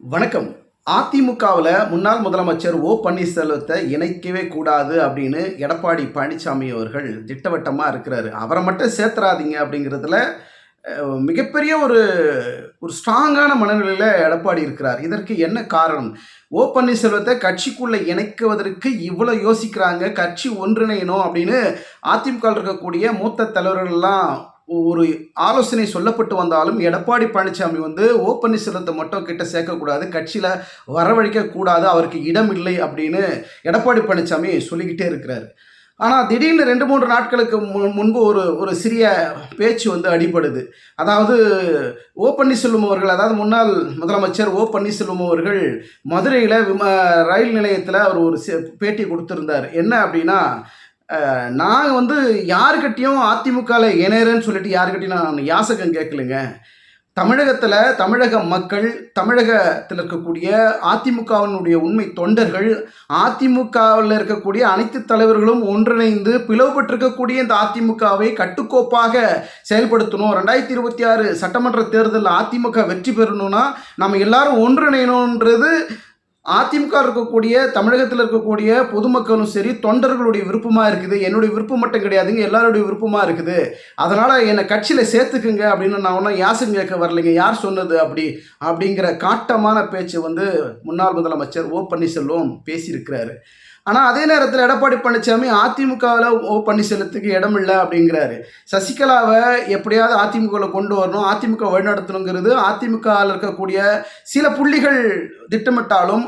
வணக்கம். அதிமுகவில் முன்னாள் முதலமைச்சர் ஓ பன்னீர்செல்வத்தை இணைக்கவே கூடாது அப்படின்னு எடப்பாடி பழனிசாமி அவர்கள் திட்டவட்டமாக இருக்கிறாரு. அவரை மட்டும் சேர்த்துறாதீங்க அப்படிங்கிறதுல மிகப்பெரிய ஒரு ஒரு ஸ்ட்ராங்கான மனநிலையில் எடப்பாடி இருக்கிறார். இதற்கு என்ன காரணம்? ஓ பன்னீர்செல்வத்தை கட்சிக்குள்ளே இணைக்குவதற்கு இவ்வளோ யோசிக்கிறாங்க கட்சி ஒன்றிணையணும் அப்படின்னு அதிமுக இருக்கக்கூடிய மூத்த தலைவர்கள்லாம் ஒரு ஆலோசனை சொல்லப்பட்டு வந்தாலும் எடப்பாடி பழனிசாமி வந்து ஓ பன்னீர்செல்வத்தை மட்டும் கிட்ட சேர்க்கக்கூடாது கட்சியில் வரவழைக்க கூடாது அவருக்கு இடம் இல்லை அப்படின்னு எடப்பாடி பழனிசாமி சொல்லிக்கிட்டே இருக்கிறாரு. ஆனால் திடீர்னு ரெண்டு மூன்று நாட்களுக்கு முன்பு ஒரு ஒரு சிறிய பேச்சு வந்து அடிபடுது. அதாவது ஓ பன்னீர்செல்வம் அவர்கள் அதாவது முன்னாள் முதலமைச்சர் ஓ பன்னீர்செல்வம் அவர்கள் மதுரையில் விம ரயில் நிலையத்தில் அவர் ஒரு பேட்டி கொடுத்துருந்தார். என்ன அப்படின்னா நாங்கள் நான் வந்து யாருக்கிட்டையும் அதிமுகவில் இணையறேன்னு சொல்லிட்டு யாருக்கிட்டையும் நான் யாசகம் கேட்கலைங்க. தமிழகத்தில் தமிழக மக்கள் தமிழகத்தில் இருக்கக்கூடிய அதிமுகவினுடைய உண்மை தொண்டர்கள் அதிமுகவில் இருக்கக்கூடிய அனைத்து தலைவர்களும் ஒன்றிணைந்து பிளவுபட்டிருக்கக்கூடிய இந்த அதிமுகவை கட்டுக்கோப்பாக செயல்படுத்தணும். ரெண்டாயிரத்தி இருபத்தி ஆறு சட்டமன்ற தேர்தலில் அதிமுக வெற்றி பெறணும்னா நம்ம எல்லாரும் ஒன்றிணையணுன்றது அதிமுக இருக்கக்கூடிய தமிழகத்தில் இருக்கக்கூடிய பொதுமக்களும் சரி தொண்டர்களுடைய விருப்பமாக இருக்குது. என்னுடைய விருப்பம் மட்டும் கிடையாதுங்க எல்லாருடைய விருப்பமாக இருக்குது. அதனால் என்னை கட்சியில் சேர்த்துக்குங்க அப்படின்னு நான் ஒன்றும் யாசம் கேட்க வரலைங்க. யார் சொன்னது அப்படி? அப்படிங்கிற காட்டமான பேச்சு வந்து முன்னாள் முதலமைச்சர் ஓ பன்னீர்செல்வம் பேசியிருக்கிறாரு. ஆனால் அதே நேரத்தில் எடப்பாடி பழனிசாமி அதிமுகவில் ஓ பன்னீர்செல்வத்துக்கு இடம் இல்லை அப்படிங்கிறாரு. சசிகலாவை எப்படியாவது அதிமுகவில் கொண்டு வரணும் அதிமுக வழிநடத்தணுங்கிறது அதிமுகவில் இருக்கக்கூடிய சில புள்ளிகள் திட்டமிட்டாலும்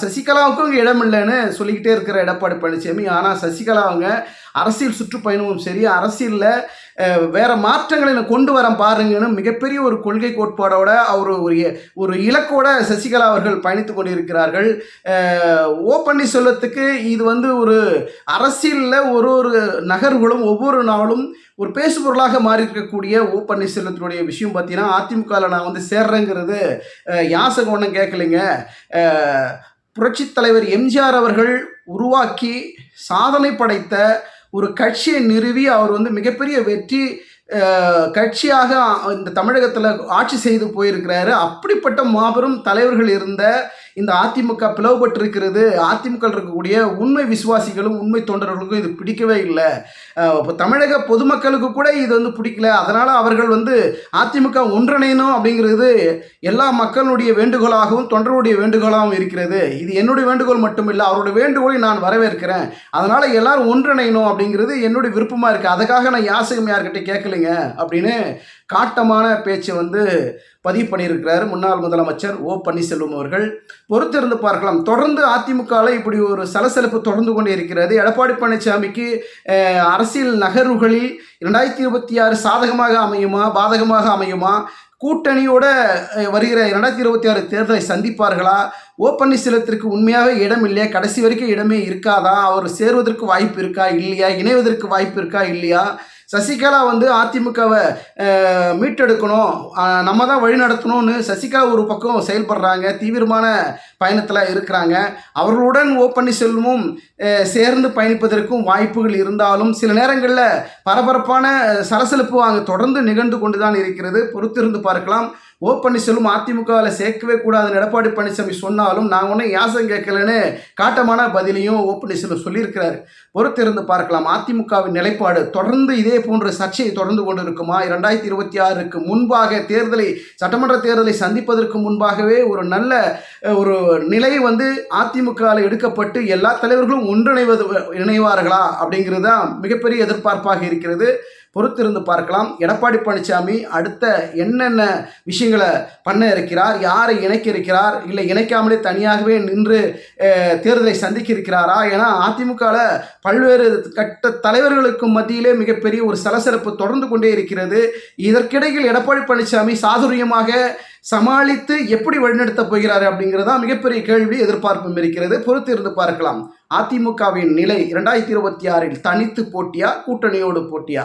சசிகலாவுக்கும் இங்கே இடம் இல்லைன்னு சொல்லிக்கிட்டே இருக்கிற எடப்பாடி பழனிசாமி ஆனால் சசிகலா அவங்க அரசியல் சுற்றுப்பயணமும் சரி அரசியலில் வேற மாற்றங்களை நான் கொண்டு வரேன் பாருங்கன்னு மிகப்பெரிய ஒரு கொள்கை கோட்பாடோட அவர் ஒரு ஒரு இலக்கோட சசிகலா அவர்கள் பயணித்து கொண்டிருக்கிறார்கள். ஓ பன்னீர்செல்வத்துக்கு இது வந்து ஒரு அரசியலில் ஒரு ஒரு நகர்களும் ஒவ்வொரு நாளும் ஒரு பேசுபொருளாக மாறி இருக்கக்கூடிய ஓ பன்னீர்செல்வத்தினுடைய விஷயம் பார்த்தீங்கன்னா அதிமுகவில் நான் வந்து சேர்றேங்கிறது யாசகம் ஒன்றும் கேட்கலைங்க. புரட்சித் தலைவர் எம்ஜிஆர் அவர்கள் உருவாக்கி சாதனை படைத்த ஒரு கட்சியை நிறுவி அவர் வந்து மிகப்பெரிய வெற்றி கட்சியாக இந்த தமிழகத்தில் ஆட்சி செய்து போயிருக்கிறாரு. அப்படிப்பட்ட மாபெரும் தலைவர்கள் இருந்த இந்த அதிமுக பிளவுபட்டிருக்கிறது அதிமுக இருக்கக்கூடிய உண்மை விசுவாசிகளும் உண்மை தொண்டர்களுக்கும் இது பிடிக்கவே இல்லை. இப்போ தமிழக பொதுமக்களுக்கு கூட இது வந்து பிடிக்கல. அதனால் அவர்கள் வந்து அதிமுக ஒன்றிணையணும் அப்படிங்கிறது எல்லா மக்களுடைய வேண்டுகோளாகவும் தொண்டருடைய வேண்டுகோளாகவும் இருக்கிறது. இது என்னுடைய வேண்டுகோள் மட்டும் இல்லை அவருடைய வேண்டுகோளை நான் வரவேற்கிறேன். அதனால் எல்லாரும் ஒன்றிணையணும் அப்படிங்கிறது என்னுடைய விருப்பமாக இருக்குது அதுக்காக நான் யாசகம் யார்கிட்ட கேட்கலைங்க அப்படின்னு காட்டமான பேச்சை வந்து பதிவு பண்ணியிருக்கிறார். முன்னாள் முதலமைச்சர் ஓ பன்னீர்செல்வம் அவர்கள். பொறுத்திருந்து பார்க்கலாம். தொடர்ந்து அதிமுகவில் இப்படி ஒரு சலசலப்பு தொடர்ந்து கொண்டே இருக்கிறது. எடப்பாடி பழனிசாமிக்கு அரசியல் நகர்வுகளில் இரண்டாயிரத்தி இருபத்தி ஆறு சாதகமாக அமையுமா பாதகமாக அமையுமா? கூட்டணியோட வருகிற இரண்டாயிரத்தி இருபத்தி ஆறு தேர்தலை சந்திப்பார்களா? ஓ பன்னீர்செல்வத்திற்கு உண்மையாகவே இடம் இல்லையா? கடைசி வரைக்கும் இடமே இருக்காதா? அவர் சேருவதற்கு வாய்ப்பு இருக்கா? இல்லையா? இணைவதற்கு வாய்ப்பு இருக்கா? இல்லையா? சசிகலா வந்து அதிமுகவை மீட்டெடுக்கணும். நம்ம தான் வழி நடத்தணும்னு சசிகலா ஒரு பக்கம் செயல்படுறாங்க தீவிரமான பயணத்தில் இருக்கிறாங்க. அவர்களுடன் ஓ பன்னீர்செல்வமும் சேர்ந்து பயணிப்பதற்கும் வாய்ப்புகள் இருந்தாலும் சில நேரங்களில் பரபரப்பான சலசலப்பு அங்கே தொடர்ந்து நிகழ்ந்து கொண்டு தான் இருக்கிறது. பொறுத்திருந்து பார்க்கலாம். ஓ பன்னீர்செல்வம் அதிமுகவில் சேர்க்கவே கூடாதுன்னு எடப்பாடி பழனிசாமி சொன்னாலும் நான் ஒன்றும் யாசம் கேட்கலன்னு காட்டமான பதிலையும் ஓ பன்னீர்செல்வம் சொல்லியிருக்கிறார். பொறுத்திருந்து பார்க்கலாம். அதிமுகவின் நிலைப்பாடு தொடர்ந்து இதே போன்ற சர்ச்சையை தொடர்ந்து கொண்டு இருக்குமா இரண்டாயிரத்தி இருபத்தி ஆறுக்கு முன்பாக தேர்தலை சட்டமன்ற தேர்தலை சந்திப்பதற்கு முன்பாகவே ஒரு நல்ல ஒரு நிலை வந்து அதிமுகவில் எடுக்கப்பட்டு எல்லா தலைவர்களும் ஒன்றிணைவது இணைவார்களா அப்படிங்கிறது தான் மிகப்பெரிய எதிர்பார்ப்பாக இருக்கிறது. பொறுத்திருந்து பார்க்கலாம். எடப்பாடி பழனிசாமி அடுத்த என்னென்ன விஷயங்களை பண்ண இருக்கிறார் யாரை இணைக்க இருக்கிறார் இல்லை இணைக்காமலே தனியாகவே நின்று தேர்தலை சந்திக்க இருக்கிறாரா ஏன்னா அதிமுகவில் பல்வேறு கட்ட தலைவர்களுக்கும் மத்தியிலே மிகப்பெரிய ஒரு சலசலப்பு தொடர்ந்து கொண்டே இருக்கிறது. இதற்கிடையில் எடப்பாடி பழனிசாமி சாதுரியமாக சமாளித்து எப்படி வழிநடத்தப் போகிறார் அப்படிங்கிறதா மிகப்பெரிய கேள்வி எதிர்பார்ப்பும் இருக்கிறது. பொறுத்து இருந்து பார்க்கலாம். அதிமுகவின் நிலை இரண்டாயிரத்தி இருபத்தி ஆறில் தனித்து போட்டியா கூட்டணியோடு போட்டியா?